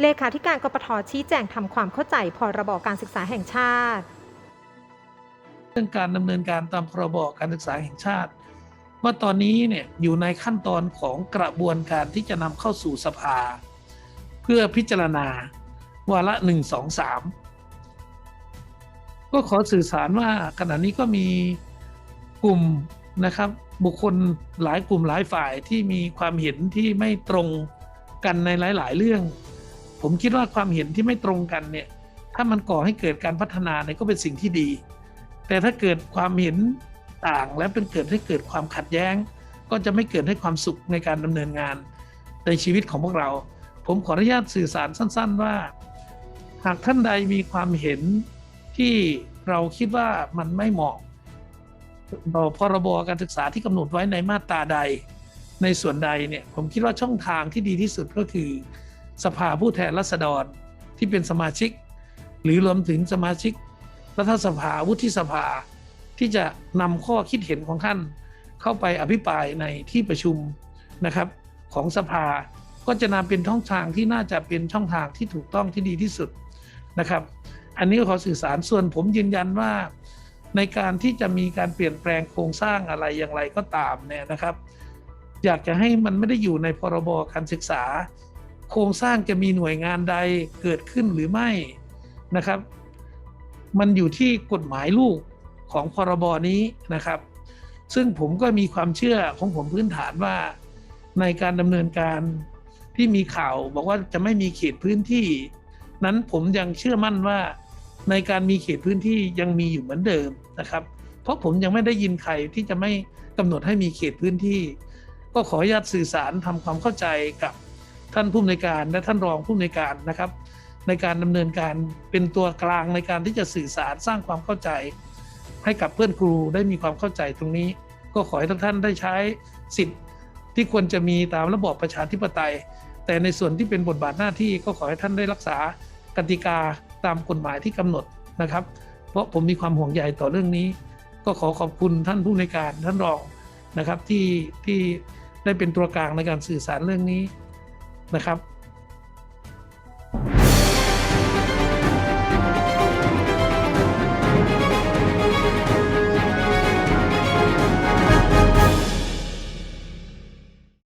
เลขาธิการกปทชี้แจงทำความเข้าใจพรบการศึกษาแห่งชาติ เรื่องการดำเนินการตามพรบการศึกษาแห่งชาติ ว่าตอนนี้เนี่ยอยู่ในขั้นตอนของกระบวนการที่จะนำเข้าสู่สภา เพื่อพิจารณาวาระหนึ่งสองสามก็ขอสื่อสารว่าขณะนี้ก็มีกลุ่มนะครับ บุคคลหลายกลุ่มหลายฝ่ายที่มีความเห็นที่ไม่ตรงกันในหลาย ๆ เรื่อง ผมคิดว่าความเห็นที่ไม่ตรงกันเนี่ยถ้ามันก่อให้เกิดการพัฒนาเนี่ยก็เป็นสิ่งที่ดี แต่ถ้าเกิดความเห็นต่างและเป็นเกิดให้เกิดความขัดแย้ง ก็จะไม่เกิดให้ความสุขในการดำเนินงานในชีวิตของพวกเรา ผมขออนุญาตสื่อสารสั้น ๆ ว่า หากท่านใดมีความเห็นที่เราคิดว่ามันไม่เหมาะต่อพรบการศึกษาที่กำหนดไว้ในมาตราใด ในส่วนใดเนี่ยผมคิดว่าช่องทางที่ดีที่สุดก็คือ สภาผู้แทนราษฎรที่เป็นสมาชิก หรือรวมถึงสมาชิกรัฐสภาวุฒิสภา ที่จะนำข้อคิดเห็นของท่าน เข้าไปอภิปรายในที่ประชุมนะครับของสภาก็จะนำเป็นช่องทางที่น่าจะเป็นช่องทางที่ถูกต้องที่ดีที่สุดนะครับ อันนี้ขอสื่อสารส่วนผมยืนยันว่า ในการที่จะมีการเปลี่ยนแปลงโครงสร้างอะไรอย่างไรก็ตามเนี่ยนะครับ อยากจะให้มันไม่ได้อยู่ในพรบการศึกษา โครงสร้างจะมีหน่วยงานใดเกิดขึ้นหรือไม่นะครับ มันอยู่ที่กฎหมายลูกของพรบนี้นะครับ ซึ่งผมก็มีความเชื่อของผมพื้นฐานว่าในการดำเนินการที่มีข่าวบอกว่าจะไม่มีเขตพื้นที่ นั้นผมยังเชื่อมั่นว่า ในการมีเขตพื้นที่ยังมีอยู่เหมือนเดิมนะครับ เพราะผมยังไม่ได้ยินใครที่จะไม่กำหนดให้มีเขตพื้นที่ ก็ขออนุญาตสื่อสารทำความเข้าใจกับ ท่านผู้อำนวยการและท่านรองผู้อำนวยการนะครับ ในการดำเนินการเป็นตัวกลางในการที่จะสื่อสารสร้างความเข้าใจ ให้กับเพื่อนครูได้มีความเข้าใจตรงนี้ ก็ขอให้ทุกท่านได้ใช้สิทธิ์ที่ควรจะมีตามระบอบประชาธิปไตย แต่ในส่วนที่เป็นบทบาทหน้าที่ก็ขอให้ท่านได้รักษากติกาตามกฎหมายที่กำหนดนะครับ เพราะผมมีความห่วงใยต่อเรื่องนี้ ก็ขอขอบคุณท่านผู้ในการท่านรองนะครับที่ที่ได้เป็นตัวกลางในการสื่อสารเรื่องนี้ นะครับ